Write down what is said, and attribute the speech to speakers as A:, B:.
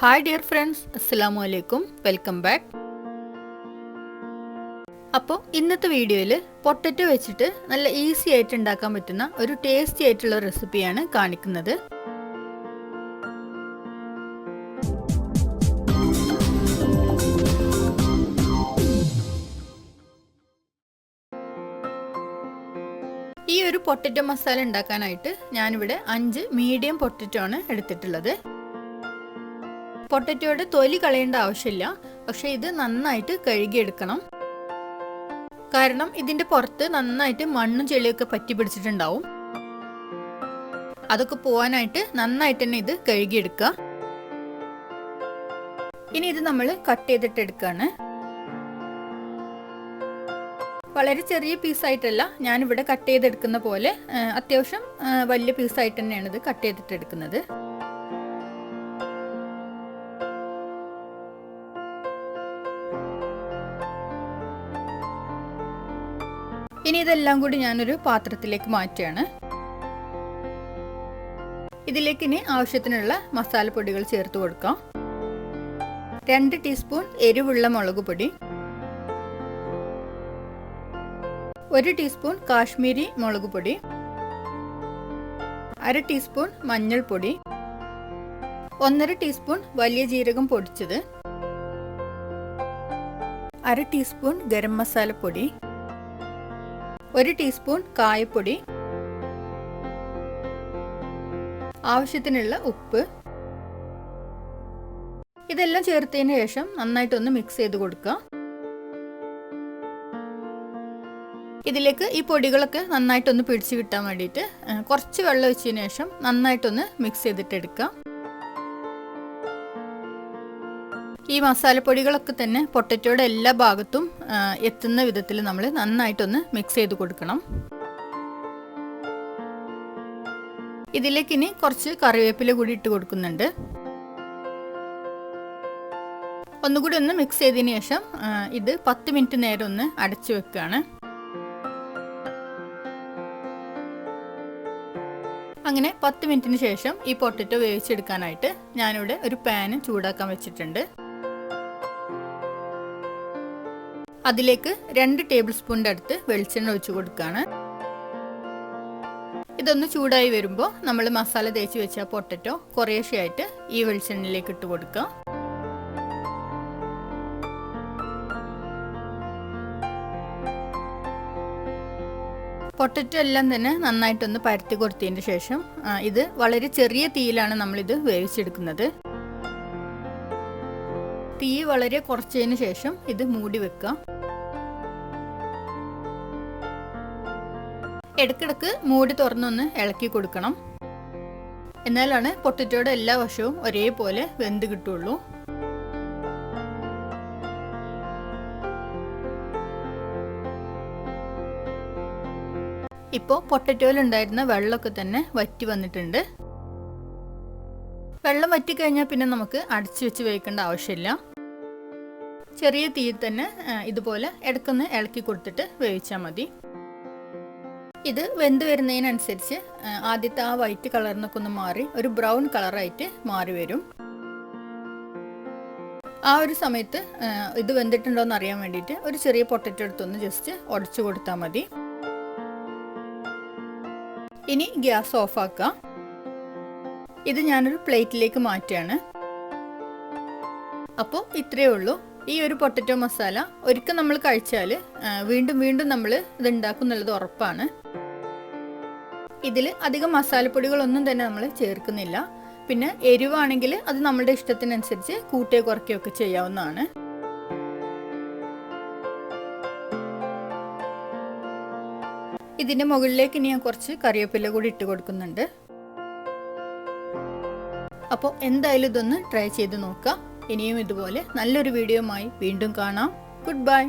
A: Hi dear friends അസ്സാമു അലൈക്കും welcome back അപ്പോൾ ഇന്നത്തെ വീഡിയോയിൽ പൊട്ടറ്റോ വെച്ചിട്ട് നല്ല ഈസി ആയിട്ട് ഉണ്ടാക്കാൻ പറ്റുന്ന ഒരു ടേസ്റ്റി ആയിട്ടുള്ള റെസിപ്പിയാണ് കാണിക്കുന്നത്. ഈ ഒരു പൊട്ടറ്റോ മസാല ഉണ്ടാക്കാനായിട്ട് ഞാനിവിടെ അഞ്ച് മീഡിയം പൊട്ടറ്റോ ആണ് എടുത്തിട്ടുള്ളത്. പൊട്ടറ്റോയുടെ തൊലി കളയേണ്ട ആവശ്യമില്ല. പക്ഷെ ഇത് നന്നായിട്ട് കഴുകിയെടുക്കണം. കാരണം ഇതിന്റെ പുറത്ത് നന്നായിട്ട് മണ്ണും ചെളിയൊക്കെ പറ്റി പിടിച്ചിട്ടുണ്ടാവും. അതൊക്കെ പോവാനായിട്ട് നന്നായിട്ട് തന്നെ ഇത് കഴുകിയെടുക്കുക ഇനി ഇത് നമ്മൾ കട്ട് ചെയ്തിട്ട് എടുക്കുകയാണ് വളരെ ചെറിയ പീസായിട്ടല്ല ഞാനിവിടെ കട്ട് ചെയ്തെടുക്കുന്ന പോലെ അത്യാവശ്യം വലിയ പീസായിട്ട് തന്നെയാണ് ഇത് കട്ട് ചെയ്തിട്ട് എടുക്കുന്നത് ഇനി ഇതെല്ലാം കൂടി ഞാനൊരു പാത്രത്തിലേക്ക് മാറ്റുകയാണ്. ഇതിലേക്ക് ഇനി ആവശ്യത്തിനുള്ള മസാലപ്പൊടികൾ ചേർത്ത് കൊടുക്കാം. രണ്ട് ടീസ്പൂൺ എരിവുള്ള മുളക് പൊടി. ഒരു ടീസ്പൂൺ കാശ്മീരി മുളക് പൊടി. അര ടീസ്പൂൺ മഞ്ഞൾപ്പൊടി. ഒന്നര ടീസ്പൂൺ വലിയ ജീരകം പൊടിച്ചത്. അര ടീസ്പൂൺ ഗരം മസാലപ്പൊടി ഒരു ടീസ്പൂൺ കായപ്പൊടി ആവശ്യത്തിനുള്ള ഉപ്പ്. ഇതെല്ലാം ചേർത്തതിന് ശേഷം നന്നായിട്ടൊന്ന് മിക്സ് ചെയ്ത് കൊടുക്കുക. ഇതിലേക്ക് ഈ പൊടികളൊക്കെ നന്നായിട്ടൊന്ന് പിടിച്ചു കിട്ടാൻ വേണ്ടിയിട്ട് കുറച്ച് വെള്ളം ഒഴിച്ചതിന് ശേഷം നന്നായിട്ടൊന്ന് മിക്സ് ചെയ്തിട്ട് ഈ മസാലപ്പൊടികളൊക്കെ തന്നെ പൊട്ടറ്റോയുടെ എല്ലാ ഭാഗത്തും എത്തുന്ന വിധത്തിൽ നമ്മൾ നന്നായിട്ടൊന്ന് മിക്സ് ചെയ്ത് കൊടുക്കണം. ഇതിലേക്ക് ഇനി കുറച്ച് കറിവേപ്പില കൂടി ഇട്ട് കൊടുക്കുന്നുണ്ട്. ഒന്നുകൂടി ഒന്ന് മിക്സ് ചെയ്തതിന് ശേഷം ഇത് പത്ത് മിനിറ്റ് നേരം ഒന്ന് അടച്ചു വെക്കുകയാണ് അങ്ങനെ പത്ത് മിനിറ്റിന് ശേഷം ഈ പൊട്ടറ്റോ വേവിച്ചെടുക്കാനായിട്ട് ഞാനിവിടെ ഒരു പാന് ചൂടാക്കാൻ വെച്ചിട്ടുണ്ട്. അതിലേക്ക് രണ്ട് ടേബിൾ സ്പൂണിന്റെ അടുത്ത് വെളിച്ചെണ്ണ ഒഴിച്ചു കൊടുക്കുകയാണ്. ഇതൊന്ന് ചൂടായി വരുമ്പോൾ നമ്മൾ മസാല തേച്ച് വെച്ച പൊട്ടറ്റോ കുറേശ്ശെയായിട്ട് ഈ വെളിച്ചെണ്ണയിലേക്ക് ഇട്ട് കൊടുക്കുക പൊട്ടറ്റോ എല്ലാം തന്നെ നന്നായിട്ടൊന്ന് പരത്തി കൊടുത്തതിന് ശേഷം ഇത് വളരെ ചെറിയ തീയിലാണ് നമ്മളിത് വേവിച്ചെടുക്കുന്നത്. തീ വളരെ കുറച്ചതിന് ശേഷം ഇത് മൂടി വെക്കുക ഇടയ്ക്കിടയ്ക്ക് മൂടി തുറന്നൊന്ന് ഇളക്കി കൊടുക്കണം. എന്നാലാണ് പൊട്ടറ്റോയുടെ എല്ലാ വശവും ഒരേപോലെ വെന്ത് കിട്ടുള്ളൂ. ഇപ്പോൾ പൊട്ടറ്റോയിലുണ്ടായിരുന്ന വെള്ളമൊക്കെ തന്നെ വറ്റി വന്നിട്ടുണ്ട്. വെള്ളം വറ്റി വറ്റിക്കഴിഞ്ഞാൽ പിന്നെ നമുക്ക് അടച്ചു വെച്ച് വേവിക്കേണ്ട ആവശ്യമില്ല. ചെറിയ തീയിൽ തന്നെ ഇതുപോലെ ഇടക്കൊന്ന് ഇളക്കി കൊടുത്തിട്ട് വേവിച്ചാൽ മതി. ഇത് വെന്ത് വരുന്നതിനനുസരിച്ച് ആദ്യത്തെ ആ വൈറ്റ് കളറിനൊക്കെ ഒന്ന് മാറി ഒരു ബ്രൗൺ കളറായിട്ട് മാറി വരും. ആ ഒരു സമയത്ത് ഇത് വെന്തിട്ടുണ്ടോ എന്ന് അറിയാൻ വേണ്ടിയിട്ട് ഒരു ചെറിയ പൊട്ടറ്റോ എടുത്തൊന്ന് ജസ്റ്റ് ഉടച്ചു കൊടുത്താൽ മതി. ഇനി ഗ്യാസ് ഓഫാക്കാം ഇത് ഞാനൊരു പ്ലേറ്റിലേക്ക് മാറ്റുകയാണ് അപ്പോൾ ഇത്രയേ ഉള്ളൂ. ഈ ഒരു പൊട്ടറ്റോ മസാല ഒരിക്കൽ നമ്മൾ കഴിച്ചാൽ വീണ്ടും വീണ്ടും നമ്മൾ ഇത് ഉണ്ടാക്കും എന്നുള്ളത് ഉറപ്പാണ്. ഇതിൽ അധികം മസാലപ്പൊടികളൊന്നും തന്നെ നമ്മൾ ചേർക്കുന്നില്ല. പിന്നെ എരിവാണെങ്കിൽ അത് നമ്മുടെ ഇഷ്ടത്തിനനുസരിച്ച് കൂട്ടുകയോ കുറയ്ക്കുകയോ ഒക്കെ ചെയ്യാവുന്നതാണ്. ഇതിന്റെ മുകളിലേക്ക് ഇനി ഞാൻ കുറച്ച് കറിവേപ്പില കൂടി ഇട്ട് കൊടുക്കുന്നുണ്ട്. അപ്പോൾ എന്തായാലും ഇതൊന്ന് ട്രൈ ചെയ്ത് നോക്കാം ഇനിയും ഇതുപോലെ നല്ലൊരു വീഡിയോയുമായി വീണ്ടും കാണാം. Good bye.